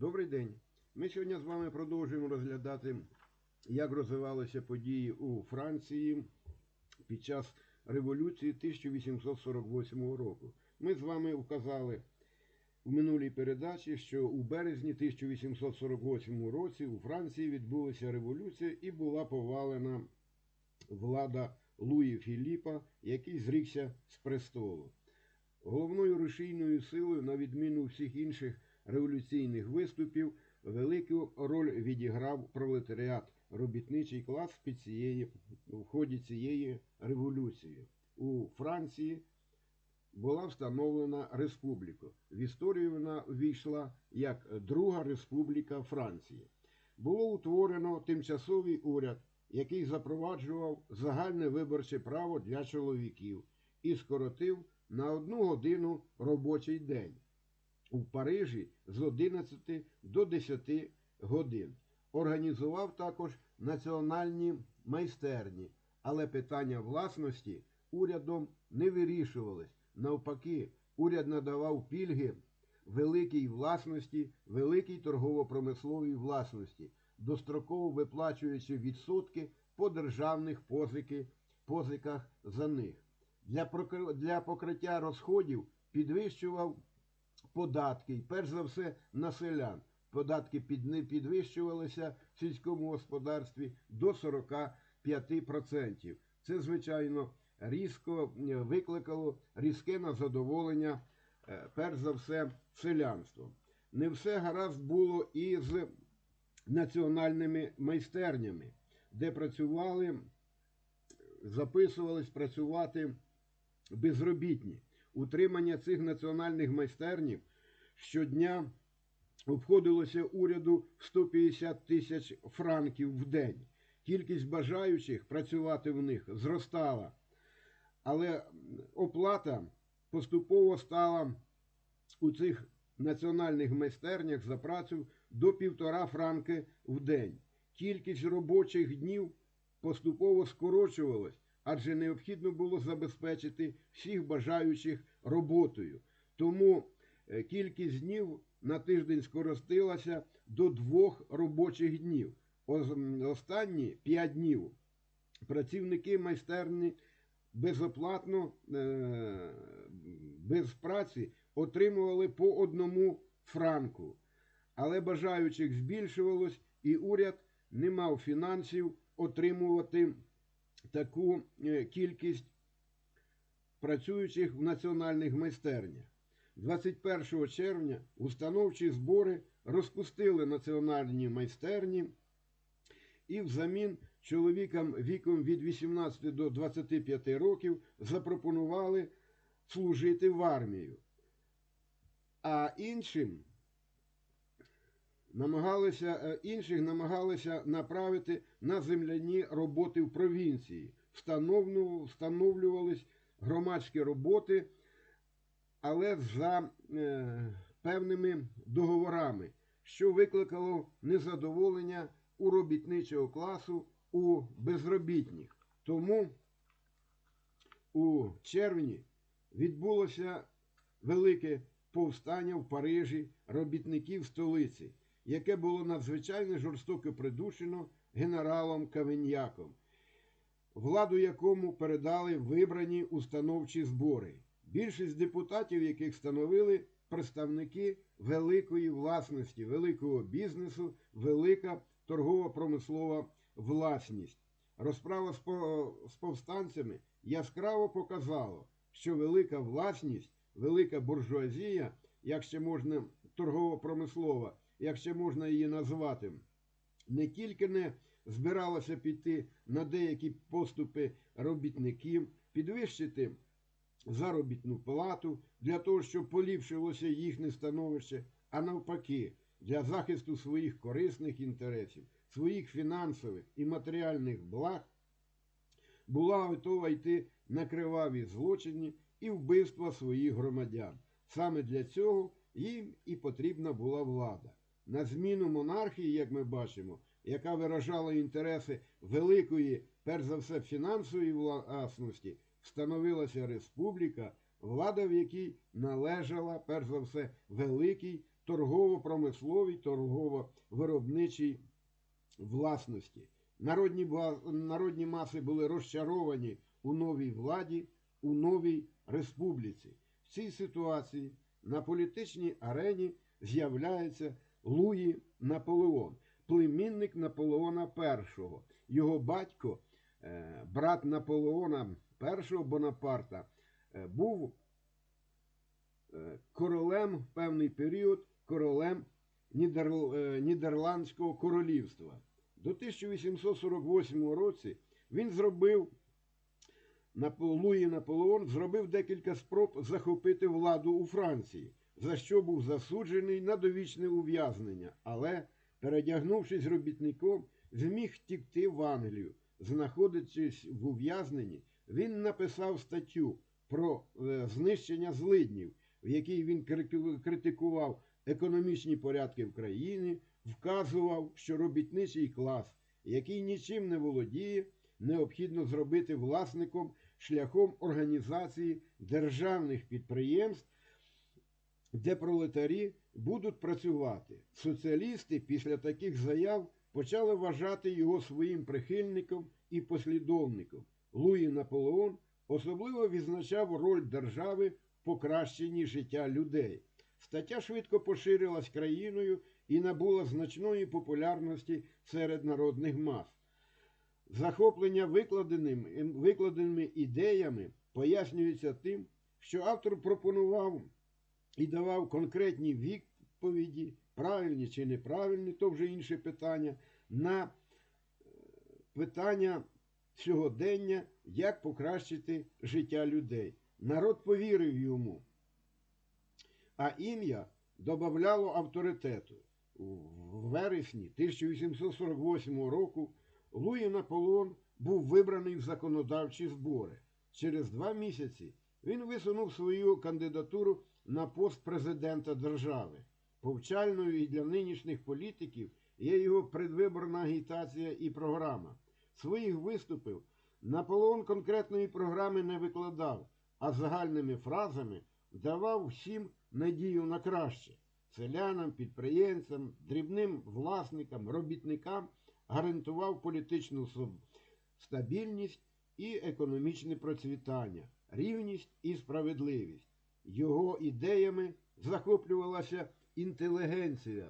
Добрий день. Ми сьогодні з вами продовжуємо розглядати, як розвивалися події у Франції під час революції 1848 року. Ми з вами вказали у минулій передачі, що у березні 1848 році у Франції відбулася революція і була повалена влада Луї Філіпа, який зрікся з престолу. Головною рушійною силою, на відміну всіх інших революційних виступів, велику роль відіграв пролетаріат, робітничий клас під цієї, в ході цієї революції. У Франції була встановлена республіка. В історію вона війшла як Друга Республіка Франції. Було утворено тимчасовий уряд, який запроваджував загальне виборче право для чоловіків і скоротив на одну годину робочий день у Парижі з 11 до 10 годин. Організував також національні майстерні, але питання власності урядом не вирішувались. Навпаки, уряд надавав пільги великій власності, великій торгово-промисловій власності, достроково виплачуючи відсотки по державних позики, позиках за них. Для покриття розходів підвищував податки, перш за все на селян. Податки під, не підвищувалися в сільському господарстві до 45%. Це, звичайно, різко е, викликало різке незадоволення, е, перш за все, селянством. Не все гаразд було і з національними майстернями, де працювали, записувались працювати безробітні. Утримання цих національних майстернів щодня обходилося уряду в 150 тисяч франків в день. Кількість бажаючих працювати в них зростала, але оплата поступово стала у цих національних майстернях за працю до півтора франки в день. Кількість робочих днів поступово скорочувалась, адже необхідно було забезпечити всіх бажаючих роботою. Тому е, кількість днів на тиждень скоростилася до двох робочих днів. Останні п'ять днів працівники майстерні безоплатно, е, без праці отримували по одному франку. Але бажаючих збільшувалось, і уряд не мав фінансів отримувати таку е, кількість працюючих в національних майстернях. 21 червня установчі збори розпустили національні майстерні і взамін чоловікам віком від 18 до 25 років запропонували служити в армію. А іншим намагалися, е, інших намагалися направити на земляні роботи в провінції. Встановлювались громадські роботи, але за е, певними договорами, що викликало незадоволення у робітничого класу у безробітних. Тому у червні відбулося велике повстання в Парижі робітників столиці, яке було надзвичайно жорстоко придушено генералом Кавеньяком, владу якому передали вибрані установчі збори. Більшість депутатів, яких становили представники великої власності, великого бізнесу, велика торгово-промислова власність. Розправа з повстанцями яскраво показала, що велика власність, велика буржуазія, як ще можна торгово-промислова, як ще можна її назвати, не тільки не збиралася піти на деякі поступи робітників, підвищити заробітну плату для того, щоб поліпшилося їхнє становище, а навпаки, для захисту своїх корисних інтересів, своїх фінансових і матеріальних благ, була готова йти на криваві злочини і вбивства своїх громадян. Саме для цього їм і потрібна була влада. На зміну монархії, як ми бачимо, яка виражала інтереси великої, перш за все, фінансової власності, встановилася республіка, влада в якій належала, перш за все, великій торгово-промисловій, торгово-виробничій власності. Народні, народні маси були розчаровані у новій владі, у новій республіці. В цій ситуації на політичній арені з'являється Луї Наполеон, племінник Наполеона І. Його батько, е, брат Наполеона І Бонапарта, е, був е, королем в певний період, королем Нідер- Нідерландського королівства. До 1848 році він зробив Луї Наполеон зробив декілька спроб захопити владу у Франції, за що був засуджений на довічне ув'язнення, але, передягнувшись робітником, зміг втікти в Англію. Знаходячись в ув'язненні, він написав статтю про е, знищення злиднів, в якій він критикував економічні порядки в країні, вказував, що робітничий клас, який нічим не володіє, необхідно зробити власником шляхом організації державних підприємств, де пролетарі будуть працювати. Соціалісти після таких заяв почали вважати його своїм прихильником і послідовником. Луї Наполеон особливо відзначав роль держави в покращенні життя людей. Стаття швидко поширилась країною і набула значної популярності серед народних мас. Захоплення викладеними, викладеними ідеями пояснюється тим, що автор пропонував і давав конкретні відповіді, правильні чи неправильні, то вже інше питання, на е, питання сьогодення, як покращити життя людей. Народ повірив йому, а ім'я додавало авторитету. В вересні 1848 року Луї Наполеон був вибраний в законодавчі збори. Через два місяці він висунув свою кандидатуру на пост президента держави. Повчальною і для нинішніх політиків є його предвиборна агітація і програма. Своїх виступів Наполеон конкретної програми не викладав, а загальними фразами давав всім надію на краще селянам, підприємцям, дрібним власникам, робітникам гарантував політичну стабільність і економічне процвітання, рівність і справедливість. Його ідеями захоплювалася інтелігенція.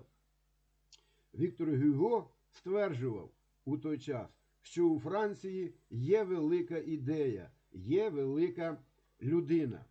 Віктор Гюго стверджував у той час, що у Франції є велика ідея, є велика людина.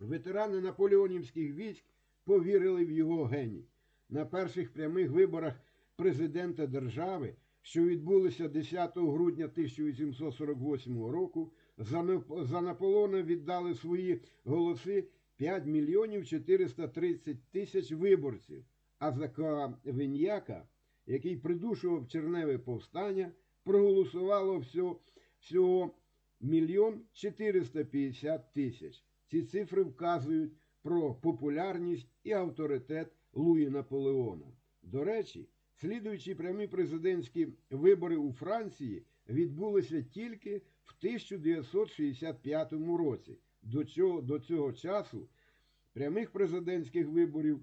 Ветерани наполеонівських військ повірили в його геній. На перших прямих виборах президента держави, що відбулися 10 грудня 1848 року, за Нап- за Наполеона віддали свої голоси 5 мільйонів 430 тисяч виборців, а за Кавиньяка, який придушував черневе повстання, проголосувало всього, всього мільйон 450 тисяч. Ці цифри вказують про популярність і авторитет Луї Наполеона. До речі, слідуючі прямі президентські вибори у Франції відбулися тільки в 1965 році. До цього, до цього часу прямих президентських виборів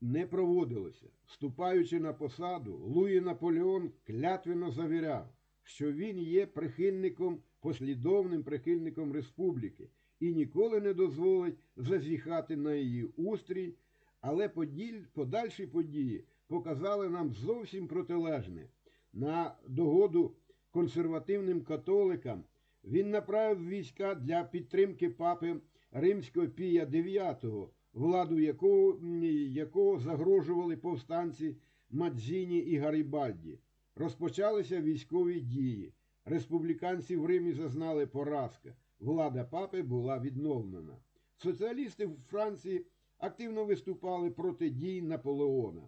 не проводилося. Вступаючи на посаду, Луї Наполеон клятвенно завіряв, що він є прихильником, послідовним прихильником республіки і ніколи не дозволить зазіхати на її устрій, але поділь, подальші події показали нам зовсім протилежне. На догоду консервативним католикам він направив війська для підтримки папи Римського Пія IX, владу якого, якого загрожували повстанці Мадзіні і Гарібальді. Розпочалися військові дії. Республіканці в Римі зазнали поразки. Влада папи була відновлена. Соціалісти в Франції активно виступали проти дій Наполеона.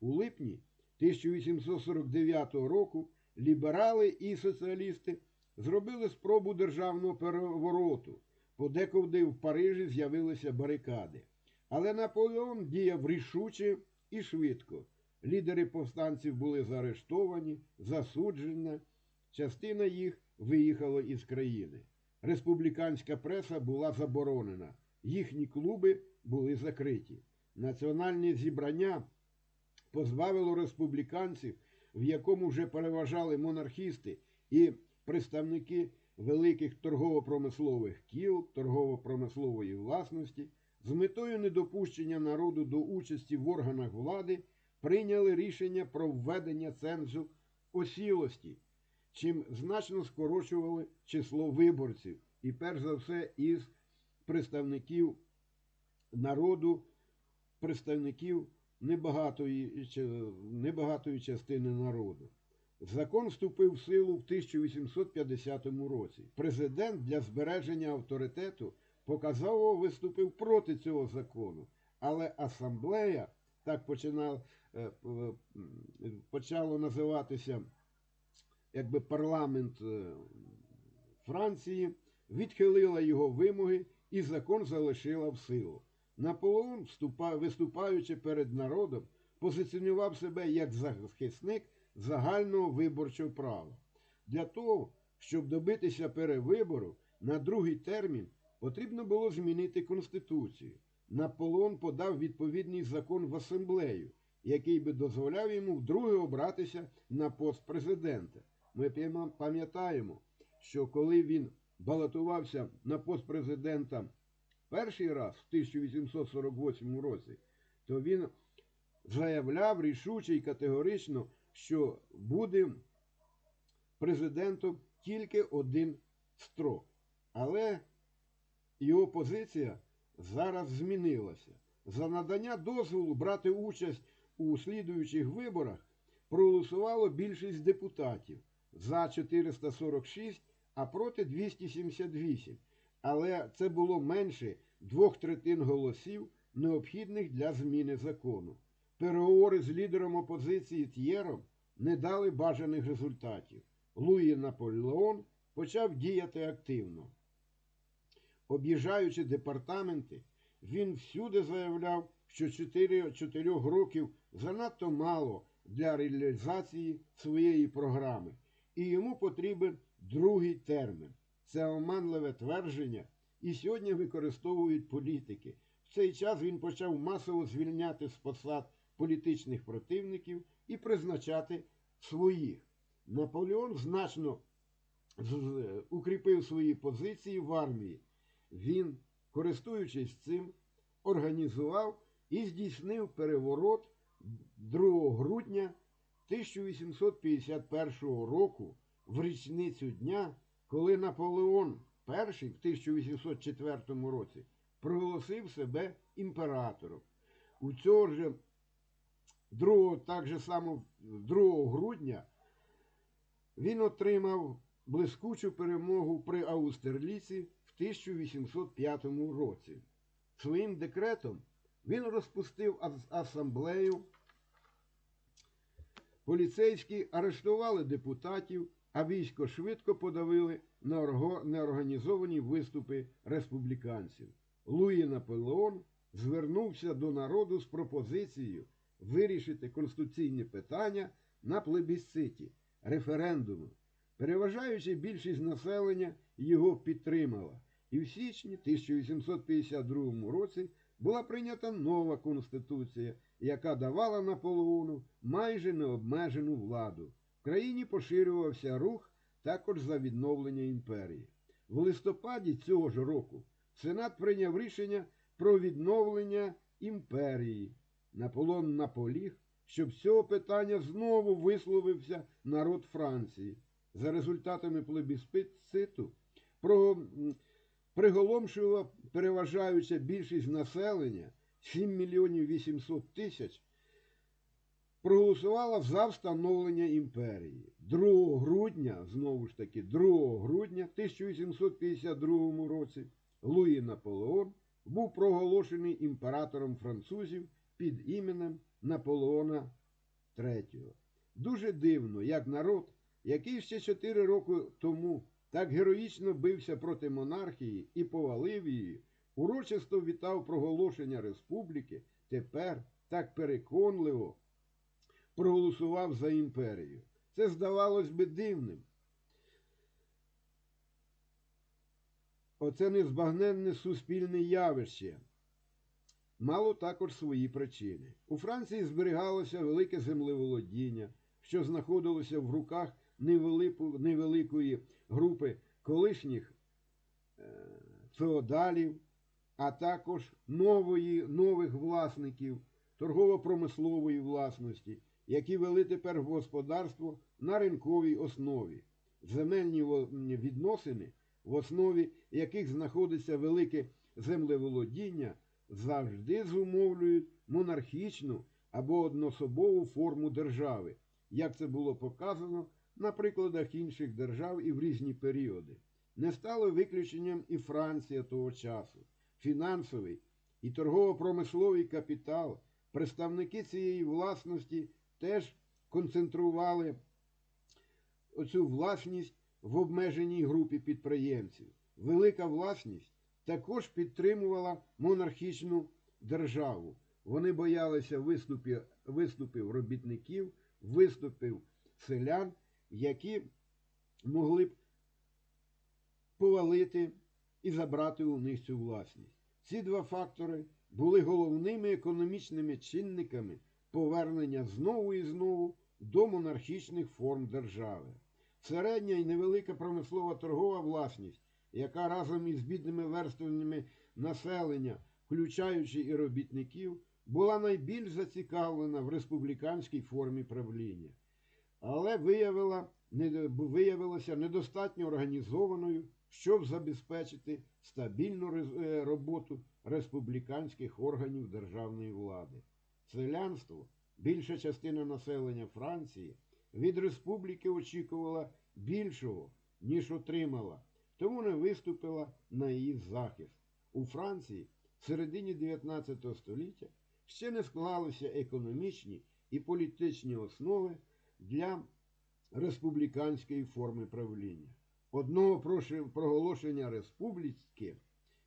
У липні 1849 року ліберали і соціалісти зробили спробу державного перевороту. Подекуди в Парижі з'явилися барикади. Але Наполеон діяв рішуче і швидко. Лідери повстанців були заарештовані, засуджені, частина їх виїхала із країни. Республіканська преса була заборонена, їхні клуби були закриті. національне зібрання позбавило республіканців, в якому вже переважали монархісти і представники великих торгово-промислових кіл, торгово-промислової власності, з метою недопущення народу до участі в органах влади прийняли рішення про введення цензу осілості, чим значно скорочували число виборців, і перш за все із представників народу, представників небагатої, небагатої частини народу. Закон вступив в силу в 1850 році. Президент для збереження авторитету показово виступив проти цього закону, але асамблея так починав, е, м, почало називатися якби парламент е, Франції, відхилила його вимоги і закон залишила в силу. Наполеон, виступаючи перед народом, позиціонував себе як захисник загального виборчого права. Для того, щоб добитися перевибору на другий термін, потрібно було змінити Конституцію. Наполеон подав відповідний закон в асамблею, який би дозволяв йому вдруге обратися на пост президента. Ми пам'ятаємо, що коли він балотувався на пост президента перший раз в 1848 році, то він заявляв рішуче і категорично, що буде президентом тільки один строк. Але його позиція зараз змінилася. За надання дозволу брати участь у слідуючих виборах проголосувало більшість депутатів за 446, а проти 278. Але це було менше двох третин голосів, необхідних для зміни закону. Переговори з лідером опозиції Т'єром не дали бажаних результатів. Луї Наполеон почав діяти активно. Об'їжджаючи департаменти, він всюди заявляв, що 4, 4 років занадто мало для реалізації своєї програми, і йому потрібен другий термін. Це оманливе твердження, і сьогодні використовують політики. В цей час він почав масово звільняти з посад політичних противників і призначати своїх. Наполеон значно укріпив свої позиції в армії. Він, користуючись цим, організував і здійснив переворот 2 грудня 1851 року в річницю дня, коли Наполеон І в 1804 році проголосив себе імператором. У цього ж 2, так же само 2 грудня він отримав блискучу перемогу при Аустерліці в 1805 році. Своїм декретом він розпустив асамблею. Поліцейські арештували депутатів, а військо швидко подавили неорганізовані виступи республіканців. Луї Наполеон звернувся до народу з пропозицією вирішити конституційні питання на плебісциті, референдуму. Переважаючи більшість населення його підтримала. І в січні 1852 році була прийнята нова конституція, яка давала Наполеону майже необмежену владу. В країні поширювався рух також за відновлення імперії. В листопаді цього ж року Сенат прийняв рішення про відновлення імперії. Наполеон наполіг, щоб цього питання знову висловився народ Франції. За результатами плебісциту приголомшила переважаюча більшість населення 7 мільйонів 800 тисяч проголосувала за встановлення імперії. 2 грудня, знову ж таки, 2 грудня 1852 році Луї Наполеон був проголошений імператором французів під іменем Наполеона III. Дуже дивно, як народ, який ще 4 роки тому так героїчно бився проти монархії і повалив її, урочисто вітав проголошення республіки, тепер так переконливо проголосував за імперію. Це здавалось би дивним. Оце незбагненне суспільне явище. Мало також свої причини. У Франції зберігалося велике землеволодіння, що знаходилося в руках невеликої групи колишніх е, феодалів, а також нової, нових власників торгово-промислової власності, які вели тепер господарство на ринковій основі. Земельні відносини, в основі яких знаходиться велике землеволодіння, завжди зумовлюють монархічну або однособову форму держави, як це було показано на прикладах інших держав і в різні періоди. Не стало виключенням і Франція того часу. Фінансовий і торгово-промисловий капітал, представники цієї власності теж концентрували оцю власність в обмеженій групі підприємців. Велика власність також підтримувала монархічну державу. Вони боялися виступів, виступів робітників, виступів селян, які могли б повалити і забрати у них цю власність. Ці два фактори були головними економічними чинниками повернення знову і знову до монархічних форм держави. Середня і невелика промислова торгова власність, яка разом із бідними верствами населення, включаючи і робітників, була найбільш зацікавлена в республіканській формі правління, але виявила, виявилася недостатньо організованою, щоб забезпечити стабільну е, роботу республіканських органів державної влади. Селянство, більша частина населення Франції, від республіки очікувала більшого, ніж отримала, тому не виступила на її захист. У Франції в середині 19 століття ще не склалися економічні і політичні основи для республіканської форми правління. Одного проголошення республіки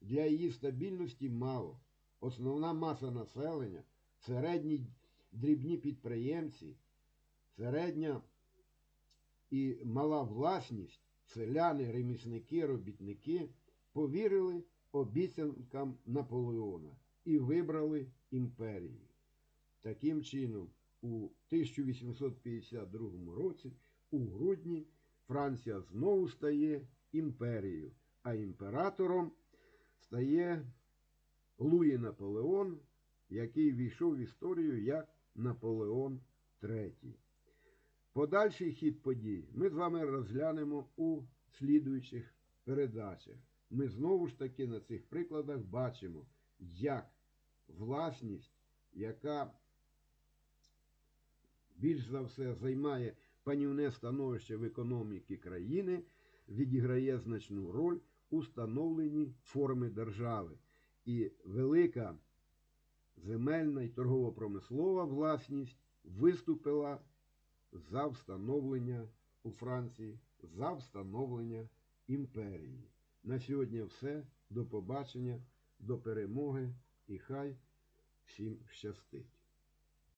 для її стабільності мало. Основна маса населення, середні дрібні підприємці, середня і мала власність, селяни, ремісники, робітники повірили обіцянкам Наполеона і вибрали імперію. Таким чином, у 1852 році, у грудні, Франція знову стає імперією, а імператором стає Луї Наполеон, який війшов в історію як Наполеон III. Подальший хід подій ми з вами розглянемо у слідуючих передачах. Ми знову ж таки на цих прикладах бачимо, як власність, яка більш за все займає панівне становище в економіці країни, відіграє значну роль у становленні форми держави. І велика земельна і торгово-промислова власність виступила за встановлення у Франції, за встановлення імперії. На сьогодні все. До побачення, до перемоги і хай всім щастить.